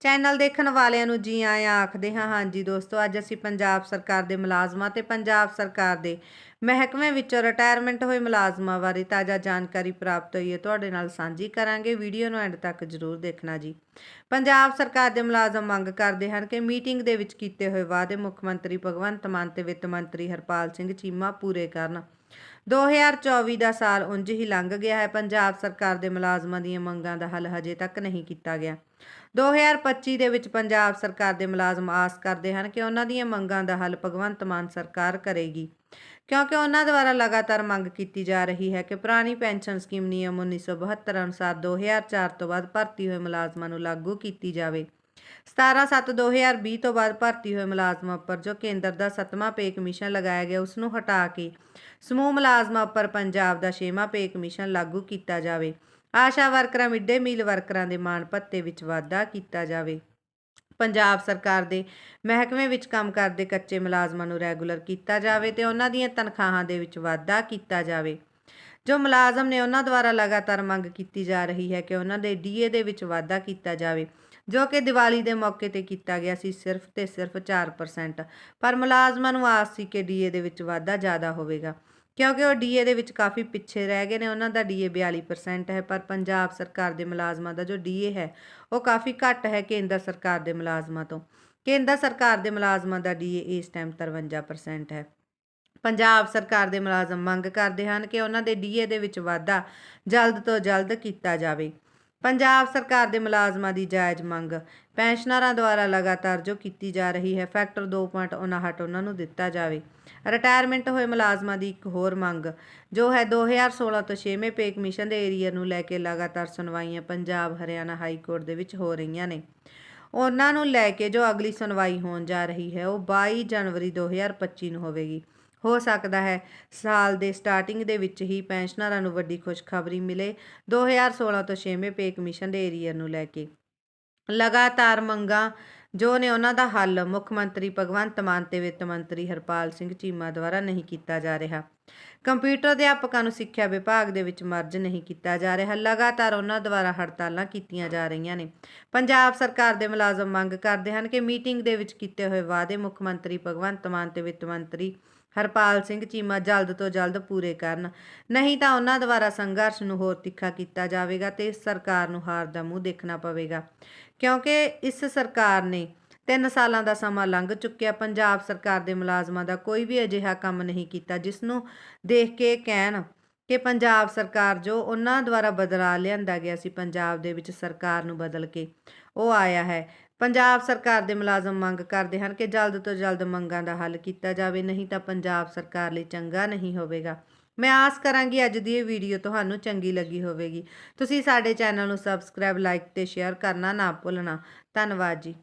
Channel ਦੇਖਣ ਵਾਲਿਆਂ ਨੂੰ ਜੀ ਆਇਆਂ ਆਖਦੇ ਹਾਂ, ਹਾਂਜੀ ਦੋਸਤੋ, ਅੱਜ ਅਸੀਂ ਪੰਜਾਬ ਸਰਕਾਰ ਦੇ ਮੁਲਾਜ਼ਮਾਂ ਤੇ ਪੰਜਾਬ ਸਰਕਾਰ ਦੇ ਮਹਿਕਮੇ ਵਿੱਚੋਂ ਰਿਟਾਇਰਮੈਂਟ ਹੋਏ ਮੁਲਾਜ਼ਮਾਂ ਬਾਰੇ ਤਾਜ਼ਾ ਜਾਣਕਾਰੀ ਪ੍ਰਾਪਤ ਹੋਈ ਹੈ। ਤੁਹਾਡੇ ਨਾਲ ਸਾਂਝੀ ਕਰਾਂਗੇ। ਵੀਡੀਓ ਨੂੰ ਐਂਡ ਤੱਕ ਜ਼ਰੂਰ ਦੇਖਣਾ ਜੀ। ਪੰਜਾਬ ਸਰਕਾਰ ਦੇ ਮੁਲਾਜ਼ਮ ਮੰਗ ਕਰਦੇ ਹਨ ਕਿ ਮੀਟਿੰਗ ਦੇ ਵਿੱਚ ਕੀਤੇ ਹੋਏ ਵਾਅਦੇ ਮੁੱਖ ਮੰਤਰੀ ਭਗਵੰਤ ਮਾਨ ਤੇ ਵਿੱਤ ਮੰਤਰੀ ਹਰਪਾਲ ਸਿੰਘ ਚੀਮਾ ਪੂਰੇ ਕਰਨ। 2024 ਦਾ ਸਾਲ ਉਂਝ ਹੀ ਲੰਘ ਗਿਆ ਹੈ। ਪੰਜਾਬ ਸਰਕਾਰ ਦੇ ਮੁਲਾਜ਼ਮਾਂ ਦੀਆਂ ਮੰਗਾਂ ਦਾ ਹੱਲ ਹਜੇ ਤੱਕ ਨਹੀਂ ਕੀਤਾ ਗਿਆ। 2025 ਦੇ ਵਿੱਚ ਪੰਜਾਬ ਸਰਕਾਰ ਦੇ ਮੁਲਾਜ਼ਮ ਆਸ ਕਰਦੇ ਹਨ ਕਿ ਉਹਨਾਂ ਦੀਆਂ ਮੰਗਾਂ ਦਾ ਹੱਲ ਭਗਵੰਤ ਮਾਨ ਸਰਕਾਰ ਕਰੇਗੀ। ਕਿਉਂਕਿ ਉਹਨਾਂ ਦੁਆਰਾ ਲਗਾਤਾਰ ਮੰਗ ਕੀਤੀ ਜਾ ਰਹੀ ਹੈ ਕਿ ਪੁਰਾਣੀ ਪੈਨਸ਼ਨ ਸਕੀਮ ਨਿਯਮ 1972 ਅਨੁਸਾਰ 2004 ਤੋਂ ਬਾਅਦ ਭਰਤੀ ਹੋਏ ਮੁਲਾਜ਼ਮਾਂ ਨੂੰ ਲਾਗੂ ਕੀਤੀ ਜਾਵੇ। 17/7/2020 ਤੋਂ ਬਾਅਦ ਭਰਤੀ ਹੋਏ ਮੁਲਾਜ਼ਮਾਂ ਉੱਪਰ ਜੋ ਕੇਂਦਰ ਦਾ ਸੱਤਵਾਂ ਪੇ ਕਮਿਸ਼ਨ ਲਗਾਇਆ ਗਿਆ ਉਸ ਨੂੰ ਹਟਾ ਕੇ ਸਮੂਹ ਮੁਲਾਜ਼ਮਾਂ ਉੱਪਰ ਪੰਜਾਬ ਦਾ ਛੇਵਾਂ ਪੇ ਕਮਿਸ਼ਨ ਲਾਗੂ ਕੀਤਾ ਜਾਵੇ। ਆਸ਼ਾ ਵਰਕਰਾਂ ਮਿਡ ਡੇ ਮੀਲ ਵਰਕਰਾਂ ਦੇ ਮਾਣ ਭੱਤੇ ਵਿੱਚ ਵਾਧਾ ਕੀਤਾ ਜਾਵੇ। ਪੰਜਾਬ ਸਰਕਾਰ ਦੇ ਮਹਿਕਮੇ ਵਿੱਚ ਕੰਮ ਕਰਦੇ ਕੱਚੇ ਮੁਲਾਜ਼ਮਾਂ ਨੂੰ ਰੈਗੂਲਰ ਕੀਤਾ ਜਾਵੇ ਤੇ ਉਹਨਾਂ ਦੀਆਂ ਤਨਖਾਹਾਂ ਦੇ ਵਿੱਚ ਵਾਧਾ ਕੀਤਾ ਜਾਵੇ। ਜੋ ਮੁਲਾਜ਼ਮ ਨੇ ਉਹਨਾਂ ਦੁਆਰਾ ਲਗਾਤਾਰ ਮੰਗ ਕੀਤੀ ਜਾ ਰਹੀ ਹੈ ਕਿ ਉਹਨਾਂ ਦੇ ਡੀਏ ਦੇ ਵਿੱਚ ਵਾਧਾ ਕੀਤਾ ਜਾਵੇ, ਜੋ ਕਿ ਦੀਵਾਲੀ ਦੇ ਮੌਕੇ ਤੇ ਕੀਤਾ ਗਿਆ ਸੀ ਸਿਰਫ ਤੇ ਸਿਰਫ 4% ਪਰ ਮੁਲਾਜ਼ਮਾਂ ਨੂੰ ਆਸ ਸੀ ਕਿ ਡੀਏ ਦੇ ਵਿੱਚ ਵਾਧਾ ਜ਼ਿਆਦਾ ਹੋਵੇਗਾ, ਕਿਉਂਕਿ ਉਹ ਡੀਏ ਦੇ ਵਿੱਚ ਕਾਫੀ ਪਿੱਛੇ ਰਹਿ ਗਏ ਨੇ, ਉਹਨਾਂ ਦਾ ਡੀਏ 42% ਹੈ, ਪਰ ਪੰਜਾਬ ਸਰਕਾਰ ਦੇ ਮੁਲਾਜ਼ਮਾਂ ਦਾ ਜੋ ਡੀਏ ਹੈ, ਉਹ ਕਾਫੀ ਘੱਟ ਹੈ ਕੇਂਦਰ ਸਰਕਾਰ ਦੇ ਮੁਲਾਜ਼ਮਾਂ ਤੋਂ। ਕੇਂਦਰ ਸਰਕਾਰ ਦੇ ਮੁਲਾਜ਼ਮਾਂ ਦਾ ਡੀਏ ਇਸ ਟਾਈਮ 53% ਹੈ। ਪੰਜਾਬ ਸਰਕਾਰ ਦੇ ਮੁਲਾਜ਼ਮ ਮੰਗ ਕਰਦੇ ਹਨ ਕਿ ਉਹਨਾਂ ਦੇ ਡੀਏ ਦੇ ਵਿੱਚ ਵਾਧਾ ਜਲਦ ਤੋਂ ਜਲਦ ਕੀਤਾ ਜਾਵੇ। ਪੰਜਾਬ ਸਰਕਾਰ ਦੇ ਮੁਲਾਜ਼ਮਾਂ ਦੀ ਜਾਇਜ਼ ਮੰਗ ਪੈਨਸ਼ਨਰਾਂ ਦੁਆਰਾ ਲਗਾਤਾਰ ਜੋ ਕੀਤੀ ਜਾ ਰਹੀ ਹੈ, ਫੈਕਟਰ 2.59 ਉਹਨਾਂ ਨੂੰ ਦਿੱਤਾ ਜਾਵੇ। ਰਿਟਾਇਰਮੈਂਟ ਹੋਏ ਮੁਲਾਜ਼ਮਾਂ ਦੀ ਇੱਕ ਹੋਰ ਮੰਗ ਜੋ ਹੈ 2016 ਤੋਂ 6ਵੇਂ ਪੇ ਕਮਿਸ਼ਨ ਦੇ ਏਰੀਆ ਨੂੰ ਲੈ ਕੇ ਲਗਾਤਾਰ ਸੁਣਵਾਈਆਂ ਪੰਜਾਬ, ਹਰਿਆਣਾ ਹਾਈ ਕੋਰਟ ਦੇ ਵਿੱਚ ਹੋ ਰਹੀਆਂ ਨੇ। ਉਹਨਾਂ ਨੂੰ ਲੈ ਕੇ ਜੋ ਅਗਲੀ ਸੁਣਵਾਈ ਹੋਣ ਜਾ ਰਹੀ ਹੈ, ਉਹ 22 ਜਨਵਰੀ 2025 ਨੂੰ ਹੋਵੇਗੀ। ਹੋ ਸਕਦਾ ਹੈ। ਸਾਲ ਦੇ ਸਟਾਰਟਿੰਗ ਦੇ ਵਿੱਚ ਹੀ ਪੈਨਸ਼ਨਰਾਂ ਨੂੰ ਵੱਡੀ ਖੁਸ਼ਖਬਰੀ ਮਿਲੇ। 2016 ਤੋਂ 6ਵੇਂ ਪੇ ਕਮਿਸ਼ਨ ਦੇ ਏਰੀਆ ਨੂੰ ਲੈ ਕੇ। ਲਗਾਤਾਰ ਮੰਗਾਂ, ਜੋ ਨੇ ਉਹਨਾਂ ਦਾ ਹੱਲ ਮੁੱਖ ਮੰਤਰੀ ਭਗਵੰਤ ਮਾਨ ਤੇ ਵਿੱਤ ਮੰਤਰੀ ਹਰਪਾਲ ਸਿੰਘ ਚੀਮਾ ਦੁਆਰਾ ਨਹੀਂ ਕੀਤਾ ਜਾ ਰਿਹਾ। ਕੰਪਿਊਟਰ ਅਧਿਆਪਕਾਂ ਨੂੰ ਸਿੱਖਿਆ ਵਿਭਾਗ ਦੇ ਵਿੱਚ ਮਰਜ ਨਹੀਂ ਕੀਤਾ ਜਾ ਰਿਹਾ। ਲਗਾਤਾਰ ਉਹਨਾਂ ਦੁਆਰਾ ਹੜਤਾਲਾਂ ਕੀਤੀਆਂ ਜਾ ਰਹੀਆਂ ਨੇ। ਪੰਜਾਬ ਸਰਕਾਰ ਦੇ ਮੁਲਾਜ਼ਮ ਮੰਗ ਕਰਦੇ ਹਨ ਕਿ ਮੀਟਿੰਗ ਦੇ ਵਿੱਚ ਕੀਤੇ ਹੋਏ ਵਾਅਦੇ ਮੁੱਖ ਮੰਤਰੀ ਭਗਵੰਤ ਮਾਨ ਤੇ ਵਿੱਤ ਮੰਤਰੀ ਹਰਪਾਲ ਸਿੰਘ ਚੀਮਾ ਜਲਦ ਤੋਂ ਜਲਦ ਪੂਰੇ ਕਰਨ। ਨਹੀਂ ਤਾਂ ਉਹਨਾਂ ਦੁਆਰਾ ਸੰਘਰਸ਼ ਨੂੰ ਹੋਰ ਤਿੱਖਾ ਕੀਤਾ ਜਾਵੇਗਾ ਤੇ ਇਸ ਸਰਕਾਰ ਨੂੰ ਹਾਰ ਦਾ ਮੂੰਹ ਦੇਖਣਾ ਪਵੇਗਾ। ਕਿਉਂਕਿ ਇਸ ਸਰਕਾਰ ਨੇ ਤਿੰਨ ਸਾਲਾਂ ਦਾ ਸਮਾਂ ਲੰਘ ਚੁੱਕਿਆ। ਪੰਜਾਬ ਸਰਕਾਰ ਦੇ ਮੁਲਾਜ਼ਮਾਂ ਦਾ ਕੋਈ ਵੀ ਅਜਿਹਾ ਕੰਮ ਨਹੀਂ ਕੀਤਾ, ਜਿਸ ਨੂੰ ਦੇਖ ਕੇ ਕਹਿਣ ਕਿ ਪੰਜਾਬ ਸਰਕਾਰ ਜੋ ਉਹਨਾਂ ਦੁਆਰਾ ਬਦਲਾ ਲਿਆਂਦਾ ਗਿਆ ਸੀ, ਪੰਜਾਬ ਦੇ ਵਿੱਚ ਸਰਕਾਰ ਨੂੰ ਬਦਲ ਕੇ ਉਹ ਆਇਆ ਹੈ। ਪੰਜਾਬ ਸਰਕਾਰ ਦੇ ਮੁਲਾਜ਼ਮ ਮੰਗ ਕਰਦੇ ਹਨ ਕਿ ਜਲਦ ਤੋਂ ਜਲਦ ਮੰਗਾਂ ਦਾ ਹੱਲ ਕੀਤਾ ਜਾਵੇ, ਨਹੀਂ ਤਾਂ ਪੰਜਾਬ ਸਰਕਾਰ ਲਈ ਚੰਗਾ ਨਹੀਂ ਹੋਵੇਗਾ। ਮੈਂ ਆਸ ਕਰਾਂਗੀ ਅੱਜ ਦੀ ਇਹ ਵੀਡੀਓ ਤੁਹਾਨੂੰ ਚੰਗੀ ਲੱਗੀ ਹੋਵੇਗੀ। ਤੁਸੀਂ ਸਾਡੇ ਚੈਨਲ ਨੂੰ ਸਬਸਕ੍ਰਾਈਬ, ਲਾਈਕ ਤੇ ਸ਼ੇਅਰ ਕਰਨਾ ਨਾ ਭੁੱਲਣਾ। ਧੰਨਵਾਦ ਜੀ।